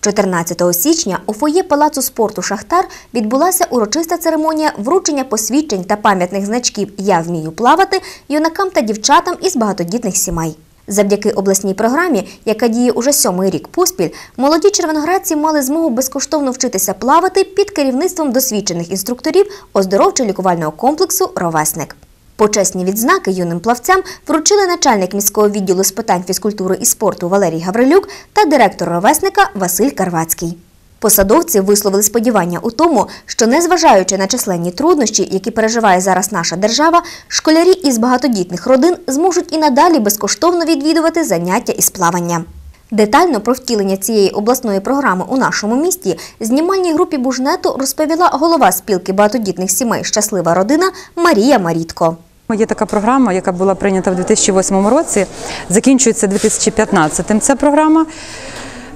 14 січня у фоє Палацу спорту Шахтар відбулася урочиста церемонія вручення посвідчень та пам'ятних значків Я вмію плавати юнакам та дівчатам із багатодітних сімей. Завдяки обласній програмі, яка діє уже сьомий рік поспіль, молоді червоноградці мали змогу безкоштовно вчитися плавати під керівництвом досвідчених інструкторів оздоровчо-лікувального комплексу Ровесник. Почесні відзнаки юним плавцям вручили начальник міського відділу з питань фізкультури і спорту Валерій Гаврилюк та директор ровесника Василь Карвацький. Посадовці висловили сподівання у тому, що незважаючи на численні труднощі, які переживає зараз наша держава, школярі із багатодітних родин зможуть і надалі безкоштовно відвідувати заняття із плавання. Детально про втілення цієї обласної програми у нашому місті знімальній групі Бужнету розповіла голова спілки багатодітних сімей Щаслива родина Марія Марітко. Є така програма, яка була прийнята в 2008 році, закінчується 2015. Ця програма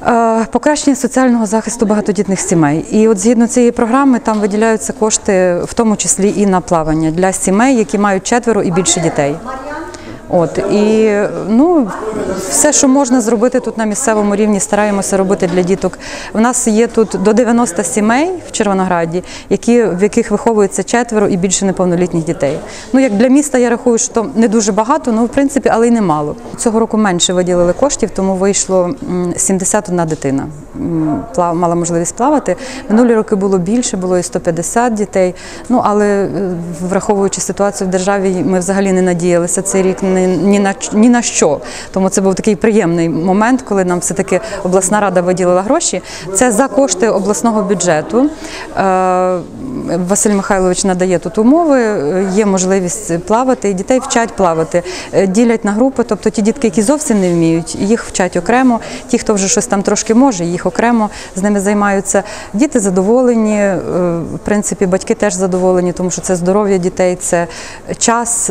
е, покращення соціального захисту багатодітних сімей. І от згідно цієї програми там виділяються кошти, в тому числі і на плавання для сімей, які мають четверо і більше дітей. От і ну все, що можна зробити тут на місцевому рівні, стараємося робити для діток. У нас є тут до 90 сімей в Червонограді, які в яких виховується четверо і більше неповнолітніх дітей. Ну як для міста я рахую, що не дуже багато, ну в принципі, але й немало. Цього року менше виділили коштів, тому вийшло 71 дитина. мала можливість плавати. Минулі роки було більше, було і 150 дітей. Ну але е, враховуючи ситуацію в державі, ми взагалі не надіялися цей рік ні, на ні на що. Тому це був такий приємний момент, коли нам все таки обласна рада виділила гроші. Це за кошти обласного бюджету. Е, Василь Михайлович надає тут умови, е, є можливість плавати, і дітей вчать плавати, Е, ділять на групи. Тобто ті дітки, які зовсім не вміють, їх вчать окремо. Ті, хто вже щось там трошки може, їх окремо з ними займаються. Діти задоволені, в принципі, батьки теж задоволені, тому що це здоров'я дітей, це час,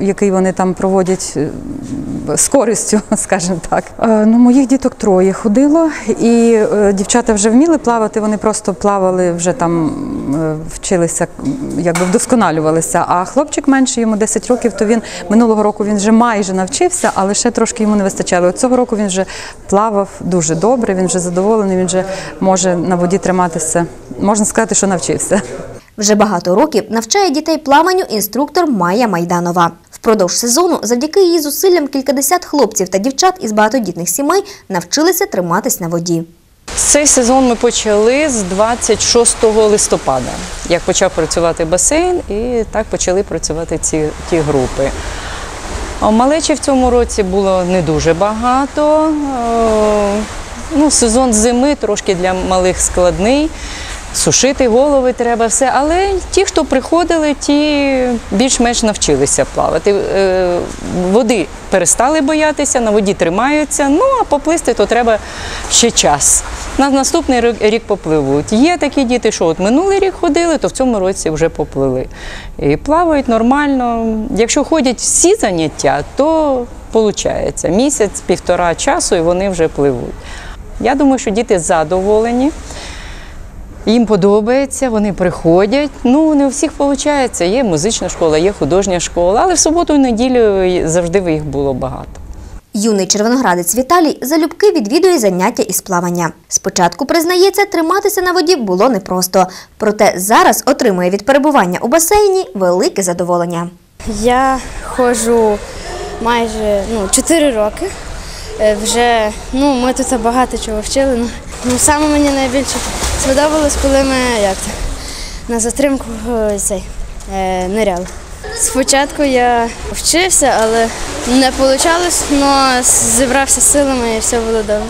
який вони там проводять е, з користю, скажімо так. Е, Ну, моїх діток троє ходило, і е, дівчата вже вміли плавати, вони просто плавали вже там, вчилися, якби вдосконалювалися. А хлопчик менший, йому 10 років, то він минулого року він вже майже навчився, але ще трошки йому не вистачало. От Цього року він вже плавав дуже добре, він вже задоволений, він вже може на воді триматися. Можна сказати, що навчився. Вже багато років навчає дітей плаванню інструктор Майя Майданова. Впродовж сезону, завдяки її зусиллям, кількадесят хлопців та дівчат із багатодітних сімей навчилися триматись на воді. Цей сезон ми почали з 26 листопада, як почав працювати басейн, і так почали працювати ці ті групи. Малечі в цьому році було не дуже багато. Ну, сезон зими трошки для малих складний. Сушити голови треба все. Але ті, хто приходили, ті більш-менш навчилися плавати. Е, Води перестали боятися, на воді тримаються. Ну а поплисти то треба ще час. На наступний рік- попливуть. Є такі діти, що от минулий рік ходили, то в цьому році вже поплили. І плавають нормально. Якщо ходять всі заняття, то виходить місяць, півтора часу і вони вже пливуть. Я думаю, що діти задоволені. Їм подобається, вони приходять. Ну, не у всіх виходить. Є музична школа, є художня школа, але в суботу і неділю завжди їх було багато. Юний червоноградець Віталій залюбки відвідує заняття із плавання. Спочатку признається, триматися на воді було непросто, проте зараз отримує від перебування у басейні велике задоволення. Я ходжу майже ну, 4 роки. Е, Вже ну, ми тут багато чого вчили. Ну, ну, саме мені найбільше сподобалось, коли ми як це, на затримку е, цей, е, ниряли. Спочатку я вчився, але не вийшло, але зібрався з силами і все було добре.